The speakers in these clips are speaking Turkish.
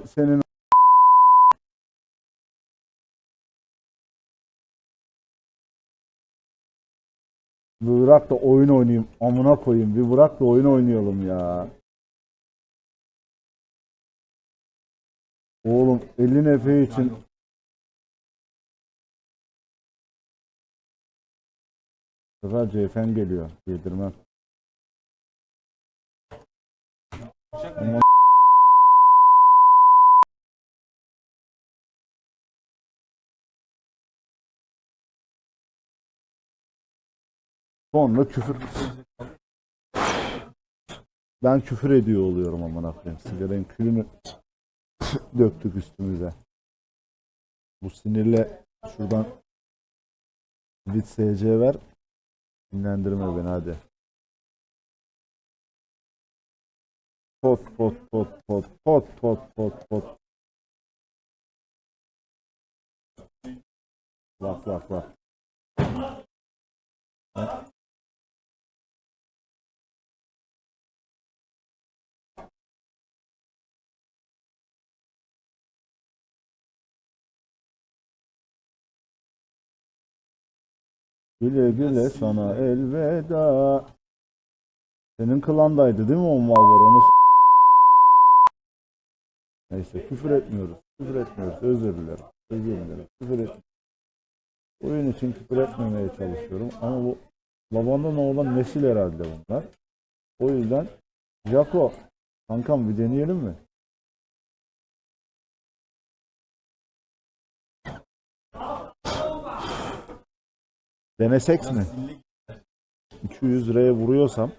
Senin Bir bırak da oyun oynayayım. Amına koyayım. Bir bırak da oyun oynayalım ya. Oğlum 50 nefe için Bu sefer CFN geliyor. Yedirmem. Ama Sonra küfür ben küfür ediyor oluyorum amına koyayım. Sigaranın külünü döktük üstümüze. Bu sinirle şuradan bit SC ver. Dinlendirme beni hadi. Pot pot pot pot pot pot pot pot. Bak bak bak. Güle güle sana elveda. Senin klandaydı değil mi o mallar onu Neyse küfür etmiyoruz. Küfür etmiyoruz. Özür dilerim. Özür dilerim. Küfür et. Oyun için küfür etmemeye çalışıyorum ama bu babandan oğlan nesil herhalde bunlar. O yüzden Jako kankam bir deneyelim mi? Denesek mi? 200 liraya vuruyorsam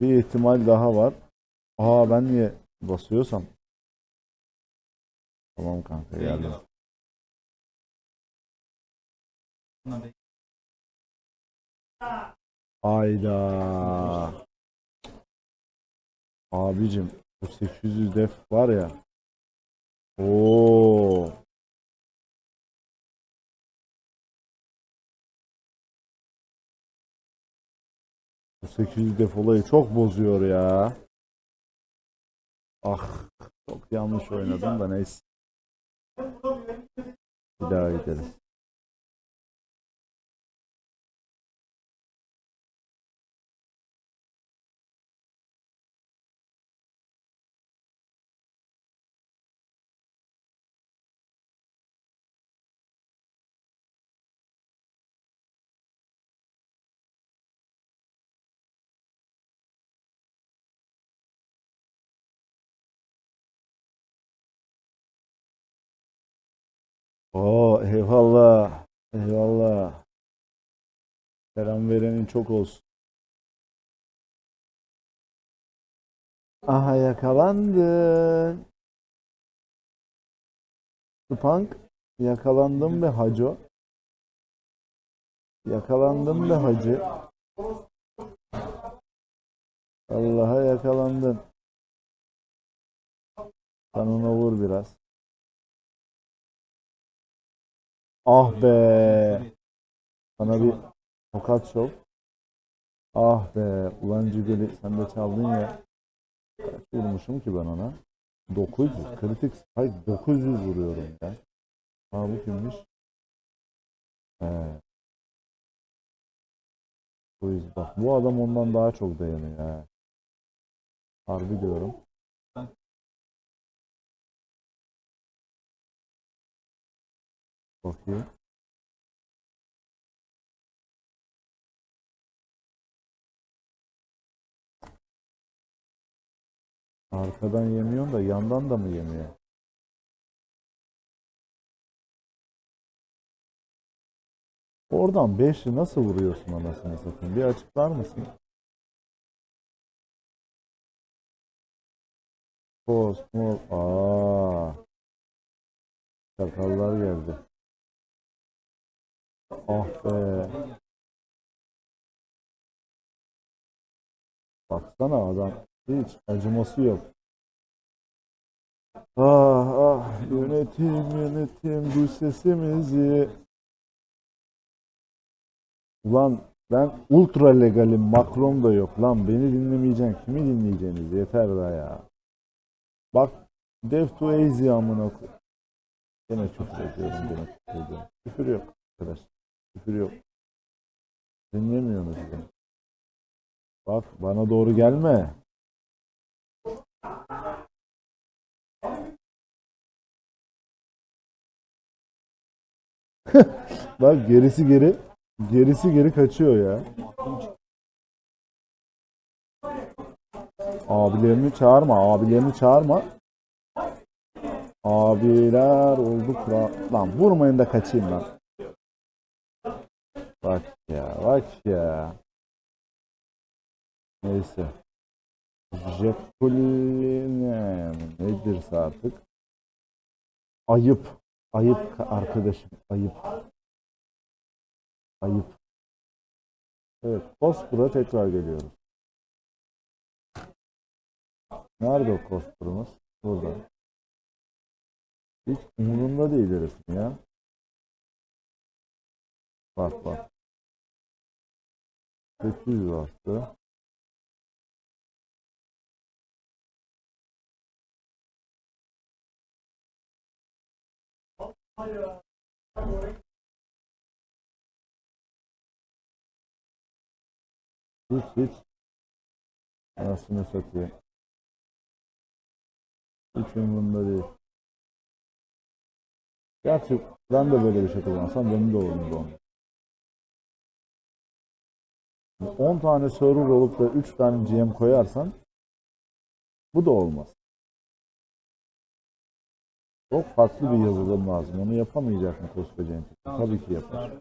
bir ihtimal daha var. Aa ben niye basıyorsam? Tamam kanka geldim. Ayda. Abicim bu 800 def var ya. Oo. 800 def olayı çok bozuyor ya. Ah çok yanlış oynadım da neyse. Bir daha gideriz. Oo eyvallah. Eyvallah. Selam verenin çok olsun. Aha yakalandın. Spunk yakalandım be hacı. Yakalandım be hacı. Allah'a yakalandın. Sen ona vur biraz. Ah be. Sana bir tokat şov. Ah be. Ulan Ciguli sen de çaldın ya. Kaç vurmuşum ki ben ona? 900. Kritik hayır 900 vuruyorum ya. Aa bu kimmiş? He. Bu bak bu adam ondan daha çok dayanıyor ha. Harbi diyorum. Bakayım. Arkadan yemiyorsun da yandan da mı yemiyor? Oradan 5'i nasıl vuruyorsun anasını satayım? Bir açıklar mısın? Post, mol, aa. Sakallar geldi. Ah be. Baksana adam hiç acıması yok. Ah ah yönetim yönetim duy sesimizi. Ulan ben ultra legalim Macron da yok lan beni dinlemeyeceksin kimi dinleyeceksiniz yeter daha ya. Bak Dev to easy amına. Gene küfür ediyorum gene küfür ediyorum. Küfür yok arkadaş. Küfür yok. Dinlemiyorsunuz beni. Bak bana doğru gelme. Bak gerisi geri gerisi geri kaçıyor ya. Abilerini çağırma, abilerini çağırma. Abiler oldu kura. Lan vurmayın da kaçayım lan. Bak ya, bak ya. Neyse. Jekuline nedir artık? Ayıp. Ayıp ka- arkadaşım. Ayıp. Ayıp. Evet. Kospura tekrar geliyoruz. Nerede o Kospur'umuz? Burada. Hiç umurumda değil resim ya. Bak bak. 800 bastı. Hiç hiç. Anasını satayım. Hiç umurumda değil. Gerçi ben de böyle bir şey kullansam benim de umurumda olmaz. 10 tane server olup da 3 tane GM koyarsan bu da olmaz. Çok farklı bir yazılım lazım. Onu yapamayacak mı koskoca entity? Tabii ki yapar.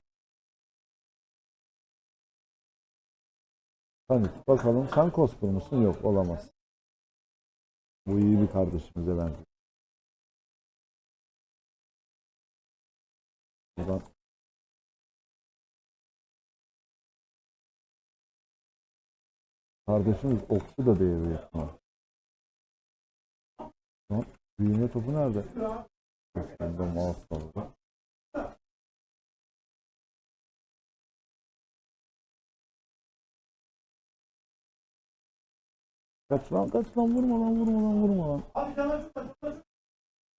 Hani bakalım sen Kospor musun? Yok olamaz. Bu iyi bir kardeşimize benziyor. Kardeşimiz okçu da değil büyük ihtimal. Lan büyüme topu nerede? Burada mouse var. Kaç lan kaç lan vurma lan vurma lan vurma lan.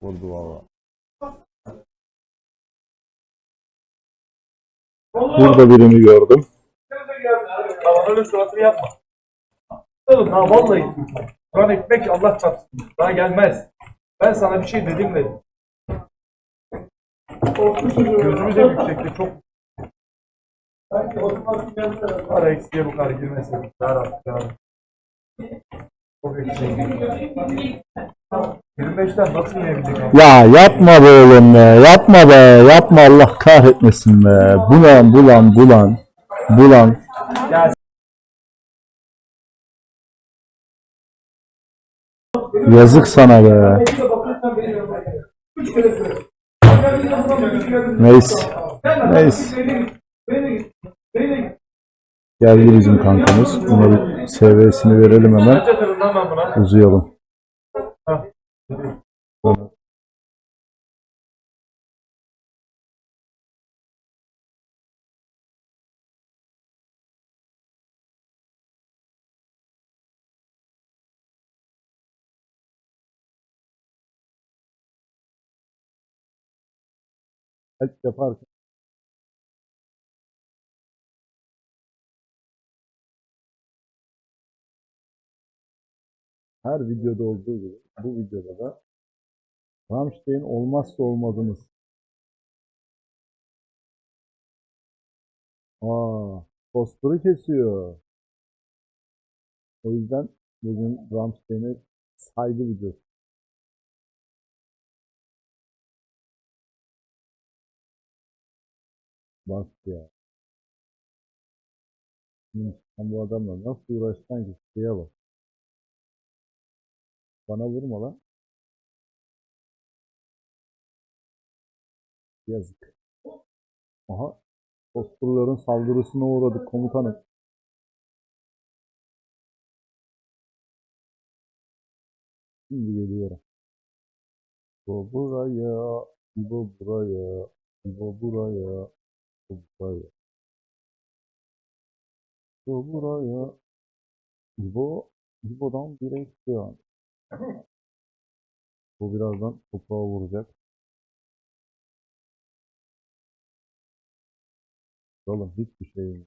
Vurdu valla. Burada birini gördüm. Öyle suratını yapma. Oğlum ha vallahi Kur'an ekmek Allah çarpsın. Daha gelmez. Ben sana bir şey dedim de. Gözümüz hep yüksekte çok. Para eksiye bu kadar girmesin. Ya Rabbi ya Rabbi. Çok yüksek. 25'ten nasıl yiyebilecek abi? Ya yapma be oğlum be. Yapma be. Yapma Allah kahretmesin be. Bulan bulan bulan. Bulan. Ya Yazık sana be. Neyse. Neyse. Geldi bizim kankamız. Ona bir SV'sini verelim hemen. Uzayalım. Yaparsın? Her videoda olduğu gibi bu videoda da Rammstein olmazsa olmazımız. Aa, posturu kesiyor. O yüzden bugün Rammstein'e saygı videosu. Bak ya. Sen bu adamla nasıl uğraştan ki şuraya bak. Bana vurma lan. Yazık. Aha. Posturların saldırısına uğradık komutanım. Şimdi geliyorum. Bu buraya, bu buraya, bu buraya, bu buraya. Bu buraya. İbo, İbo'dan bire istiyor. Bu birazdan toprağa vuracak. Oğlum hiçbir şey yok.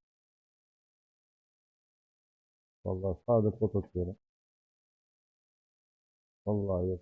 Vallahi sade pot atıyorum. Vallahi yok.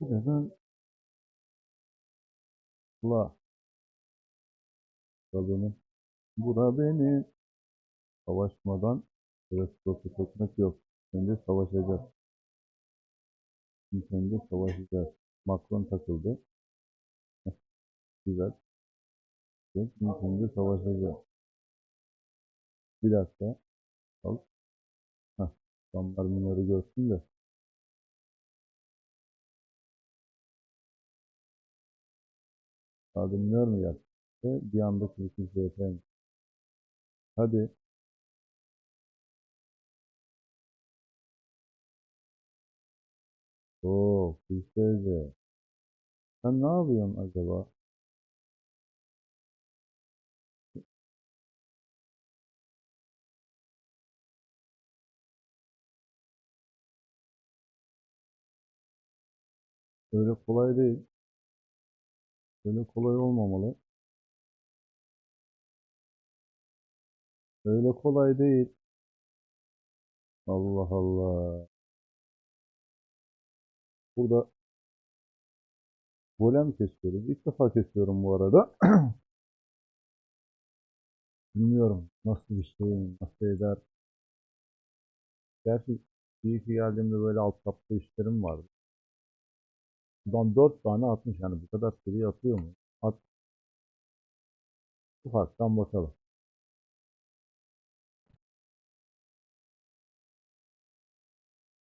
Neden? La. Benim. Bura benim. Savaşmadan Restorası çekmek yok. Önce savaşacağız. İlk önce savaşacağız. Macron takıldı. Güzel. İlk önce savaşacağız. Bir dakika. Al. Heh. Adamlar minörü görsün de. Minör mü yaptı? Bir anda kritik ZP'nin. Hadi. Oo, Kuşteyze. Sen ne yapıyorsun acaba? Öyle kolay değil. Öyle kolay olmamalı. Öyle kolay değil. Allah Allah. Burada golem kesiyoruz. İlk defa kesiyorum bu arada. Bilmiyorum nasıl bir şey, nasıl eder. Gerçi bir iki geldiğimde böyle alt kaplı işlerim vardı. Buradan 4 tane atmış yani bu kadar seri atıyor mu? At. Ufaktan bakalım.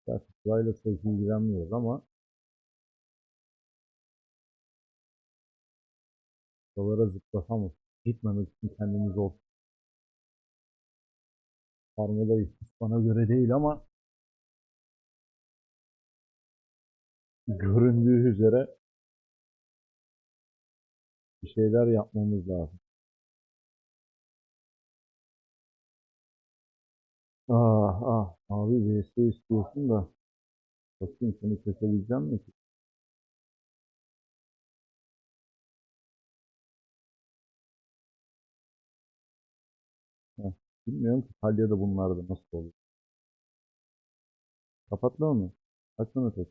Gerçi sırayla çok ilgilenmiyoruz ama Buralara zıplasamız gitmemek için kendimiz zor. Farmadayız. Hiç bana göre değil ama göründüğü üzere bir şeyler yapmamız lazım. Ah ah abi VS istiyorsun da bakayım seni kesebileceğim mi ki? Bilmiyorum ki Talya'da bunlar da nasıl olur. Kapatma mı? Açsana tek.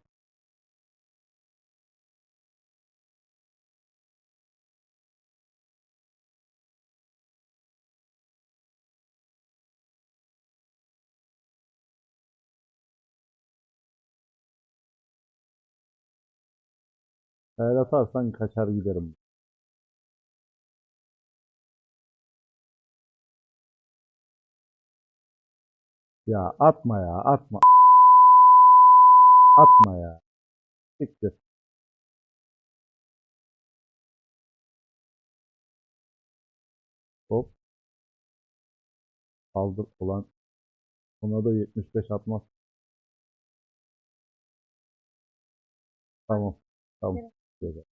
Eğer atarsan kaçar giderim. Ya atma ya atma. Atma ya. Siktir. Hop. Kaldır olan. Ona da 75 atmaz. Tamam. Tamam. Güzel.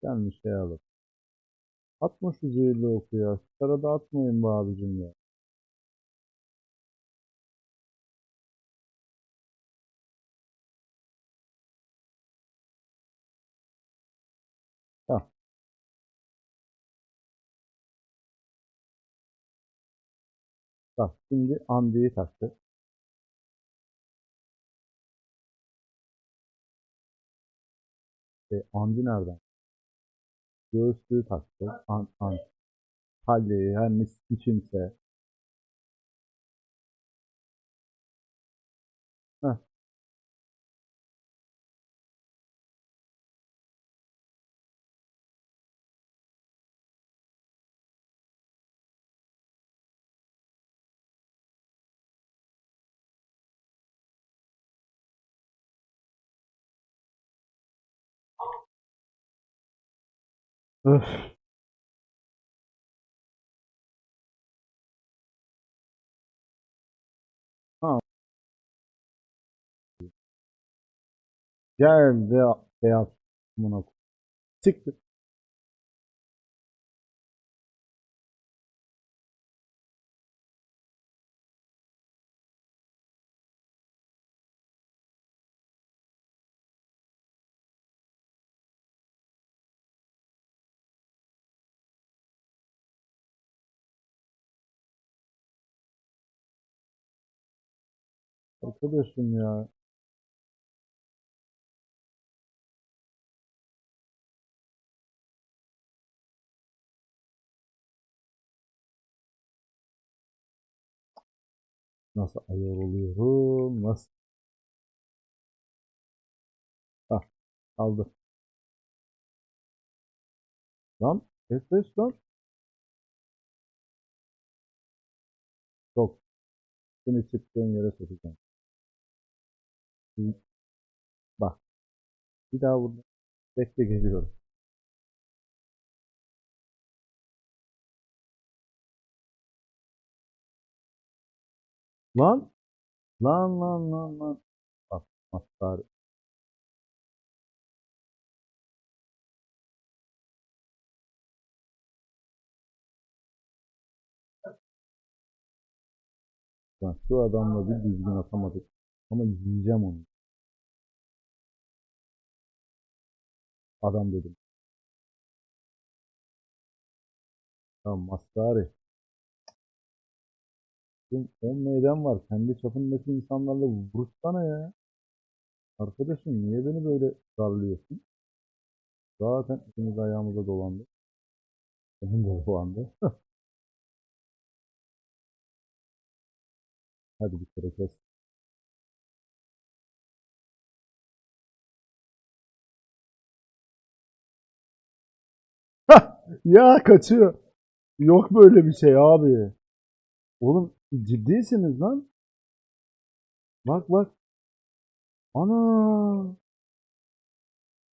Sen bir şey alıp. Atma şu zehirli oku ya. Şu Sırada atmayın be abicim ya. Bak şimdi Andi'yi taktı. E, Andi nereden? Göğüslüğü taktı. An, an. Hali her ne kimse. Öf. Ha. Geldi beyaz amına koyayım. Siktir. Arkadaşım ya. Nasıl ayar oluyorum? Nasıl? Hah, aldı. Lan, F5 lan. Yok. Seni çıktığın yere sokacağım. Bak. Bir daha burada. Bekle geliyorum. Lan. Lan lan lan lan. Bak. Mastar. Lan şu adamla bir düzgün atamadık. Ama yiyeceğim onu. Adam dedim. Tamam Maskari. Şimdi 10 meydan var. Kendi çapındaki insanlarla vuruşsana ya. Arkadaşım niye beni böyle darlıyorsun? Zaten ikimiz ayağımıza dolandı. Benim de dolandı. Hadi bir kere kes. Ya kaçıyor. Yok böyle bir şey abi. Oğlum ciddisiniz lan. Bak bak. Ana.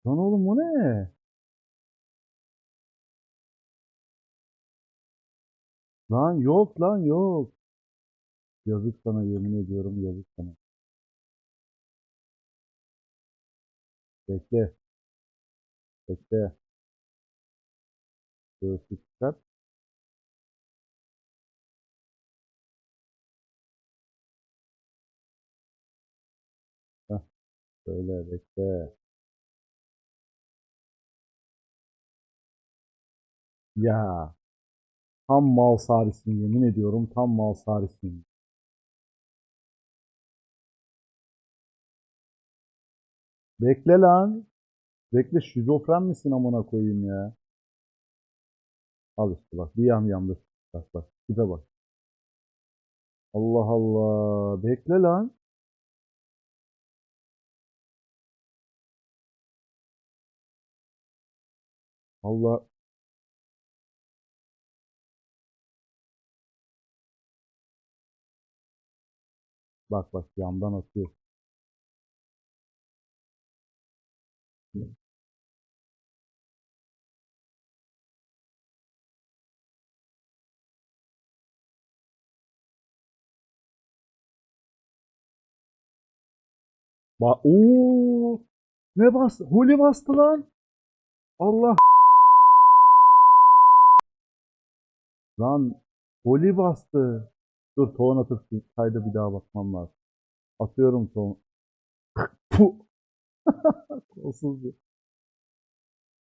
Lan oğlum o ne? Lan yok lan yok. Yazık sana yemin ediyorum yazık sana. Bekle. Bekle. Çıkart. Heh, böyle bekle. Ya. Tam mal sarisin yemin ediyorum tam mal sarisin. Bekle lan. Bekle şizofren misin amına koyayım ya. Al işte bak bir yam yamdır. Bak bak tipe bak. Allah Allah. Bekle lan. Allah. Bak bak yandan atıyor. Bak ooo ne bastı? Huli bastı lan. Allah. Lan Huli bastı. Dur toğun atıp kayda bir daha bakmam lazım. Atıyorum toğun. Puh. Kolsuz bir.